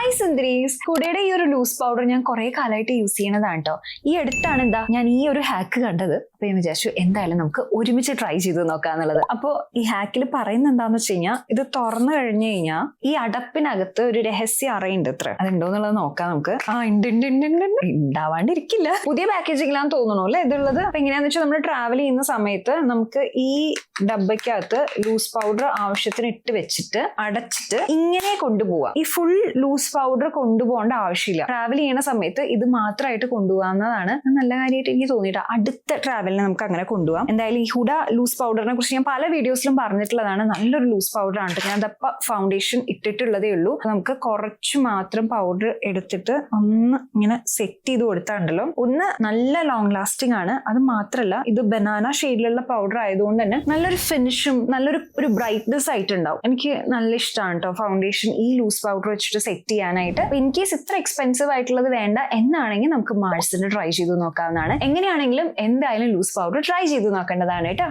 Hi സുന്ദരി. കുടയുടെ ഈ ഒരു loose powder ഞാൻ കുറെ കാലമായിട്ട് യൂസ് ചെയ്യണതാണ് കേട്ടോ ഈ അടുത്താണ് എന്താ ഞാൻ ഈ ഒരു ഹാക്ക് കണ്ടത്. അപ്പൊ ഞാൻ വിചാരിച്ചു എന്തായാലും നമുക്ക് ഒരുമിച്ച് ട്രൈ ചെയ്ത് നോക്കാന്നുള്ളത് അപ്പോൾ ഈ ഹാക്കിൽ പറയുന്ന എന്താന്ന് വെച്ച് കഴിഞ്ഞാൽ ഇത് തുറന്നു കഴിഞ്ഞു കഴിഞ്ഞാൽ ഈ അടപ്പിനകത്ത് ഒരു രഹസ്യ അറയുണ്ട് ഇത്ര. അതുണ്ടോ എന്നുള്ളത് നോക്കാം നമുക്ക്. ആ ഉണ്ട് ഉണ്ട് ഉണ്ട് ഉണ്ട്. ഉണ്ടാവാണ്ടിരിക്കില്ല പുതിയ പാക്കേജിങ്ങിലാന്ന് തോന്നുന്നു അല്ലേ ഇതുള്ളത്? അപ്പൊ എങ്ങനെയാന്ന് വെച്ചാൽ നമ്മൾ ട്രാവൽ ചെയ്യുന്ന സമയത്ത് നമുക്ക് ഈ ഡബയ്ക്കകത്ത് ലൂസ് പൗഡർ ആവശ്യത്തിന് ഇട്ട് വെച്ചിട്ട് അടച്ചിട്ട് ഇങ്ങനെ കൊണ്ടുപോവാം. ഈ ഫുൾ ലൂസ് പൗഡർ കൊണ്ടുപോകേണ്ട ആവശ്യമില്ല. ട്രാവൽ ചെയ്യുന്ന സമയത്ത് ഇത് മാത്രമായിട്ട് കൊണ്ടുപോകാവുന്നതാണ്. നല്ല കാര്യമായിട്ട് എനിക്ക് തോന്നിയിട്ട്. അടുത്ത ട്രാവലിനെ നമുക്ക് അങ്ങനെ കൊണ്ടുപോകാം. എന്തായാലും ഈ ഹുഡ ലൂസ് പൗഡറിനെ കുറിച്ച് ഞാൻ പല വീഡിയോസിലും പറഞ്ഞിട്ടുള്ളതാണ്. നല്ലൊരു ലൂസ് പൗഡർ ആണ് ഞാൻ അതപ്പ ഫൗണ്ടേഷൻ ഇട്ടിട്ടുള്ളതേ ഉള്ളൂ. നമുക്ക് കുറച്ച് മാത്രം പൗഡർ എടുത്തിട്ട് ഒന്ന് ഇങ്ങനെ സെറ്റ് ചെയ്ത് കൊടുത്താണ്ടല്ലോ. ഒന്ന് നല്ല ലോങ് ലാസ്റ്റിംഗ് ആണ്. അത് മാത്രമല്ല ഇത് ബനാന ഷെയ്ഡിലുള്ള പൗഡർ ആയതുകൊണ്ട് തന്നെ നല്ലൊരു ഫിനിഷും നല്ലൊരു ഒരു ബ്രൈറ്റ്നെസ് ആയിട്ടുണ്ടാവും. എനിക്ക് നല്ല ഇഷ്ടമാണ് കേട്ടോ ഫൗണ്ടേഷൻ ഈ ലൂസ് പൗഡർ വെച്ചിട്ട് സെറ്റ് ചെയ്യാനായിട്ട്. ഇൻ കേസ് ഇത്ര എക്സ്പെൻസീവ് ആയിട്ടുള്ളത് വേണ്ട എന്നാണെങ്കിൽ നമുക്ക് മാർസിന് ട്രൈ ചെയ്ത് നോക്കാവുന്നതാണ്. എങ്ങനെയാണെങ്കിലും എന്തായാലും ലൂസ് പൗഡർ ട്രൈ ചെയ്ത് നോക്കേണ്ടതാണ് കേട്ടോ.